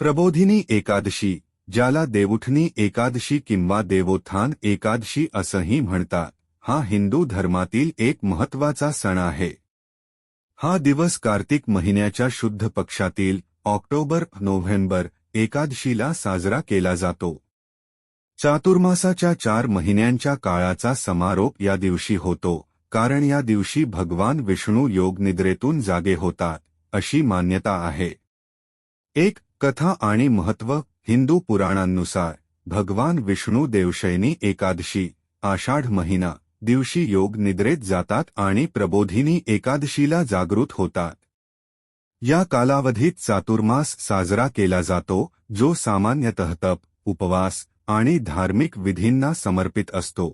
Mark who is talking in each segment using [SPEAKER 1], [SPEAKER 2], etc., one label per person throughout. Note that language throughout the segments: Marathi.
[SPEAKER 1] प्रबोधिनी एकादशी ज्याला देवउठणी एकादशी किंवा देवोत्थान एकादशी असंही म्हणतात हा हिंदू धर्मातील एक महत्त्वाचा सण आहे. हा दिवस कार्तिक महिन्याच्या शुद्ध पक्षातील ऑक्टोबर नोव्हेंबर एकादशीला साजरा केला जातो. चातुर्मासाच्या चार महिन्यांच्या काळाचा समारोप या दिवशी होतो कारण या दिवशी भगवान विष्णू योगनिद्रेतून जागे होतात अशी मान्यता आहे. एक कथा आणि महत्त्व हिंदू पुराणांनुसार भगवान विष्णू देवशयनी एकादशी आषाढ महिना दिवशी योग निद्रेत जातात आणि प्रबोधिनी एकादशीला जागृत होतात. या कालावधीत चातुर्मास साजरा केला जातो जो सामान्यतः तप उपवास आणि धार्मिक विधींना समर्पित असतो.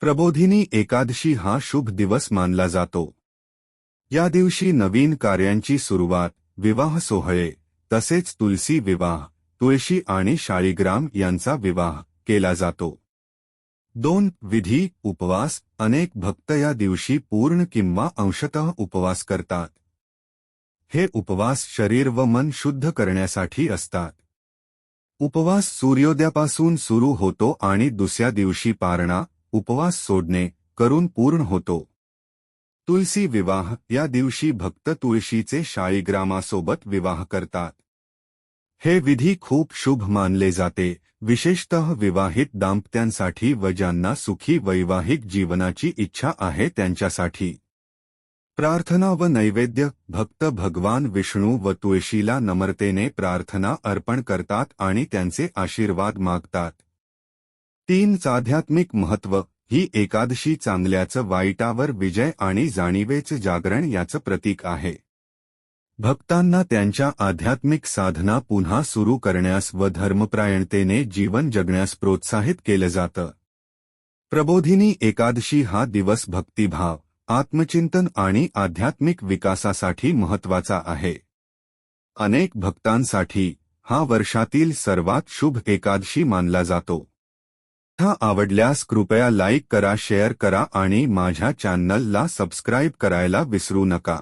[SPEAKER 1] प्रबोधिनी एकादशी हा शुभ दिवस मानला जातो. या दिवशी नवीन कार्यांची सुरुवात विवाह सोहळे तसेच तुलसी विवाह, तुळशी आणि शाळीग्राम यांचा विवाह केला जातो. दोन विधी, उपवास, अनेक भक्त या दिवशी पूर्ण किंवा अंशतः उपवास करतात. हे उपवास शरीर व मन शुद्ध करण्यासाठी असतात. उपवास सूर्योदयापासून सुरू होतो आणि दुसऱ्या दिवशी पारणा, उपवास सोडणे, करून पूर्ण होतो. तुलसी विवाह, या दिवशी भक्त तुळशीचे शाळीग्रामासोबत विवाह करतात. हे विधी खूप शुभ मानले जाते विशेषतः विवाहित दाम्पत्यांसाठी व ज्यांना सुखी वैवाहिक जीवनाची इच्छा आहे त्यांच्यासाठी. प्रार्थना व नैवेद्य भक्त भगवान विष्णू व तुळशीला नम्रतेने प्रार्थना अर्पण करतात आणि त्यांचे आशीर्वाद मागतात. तीन आध्यात्मिक महत्त्व ही एकादशी चांगल्याचं वाईटावर विजय आणि जाणीवेचं जागरण याचं प्रतीक आहे. भक्तांना त्यांच्या आध्यात्मिक साधना पुन्हा सुरू करण्यास व धर्मप्रायणतेने जीवन जगण्यास प्रोत्साहित केलं जातं. प्रबोधिनी एकादशी हा दिवस भक्तिभाव आत्मचिंतन आणि आध्यात्मिक विकासासाठी महत्त्वाचा आहे. अनेक भक्तांसाठी हा वर्षातील सर्वात शुभ एकादशी मानला जातो. हा आवडल्यास कृपया लाईक करा शेअर करा आणि माझ्या चॅनलला सबस्क्राईब करायला विसरू नका.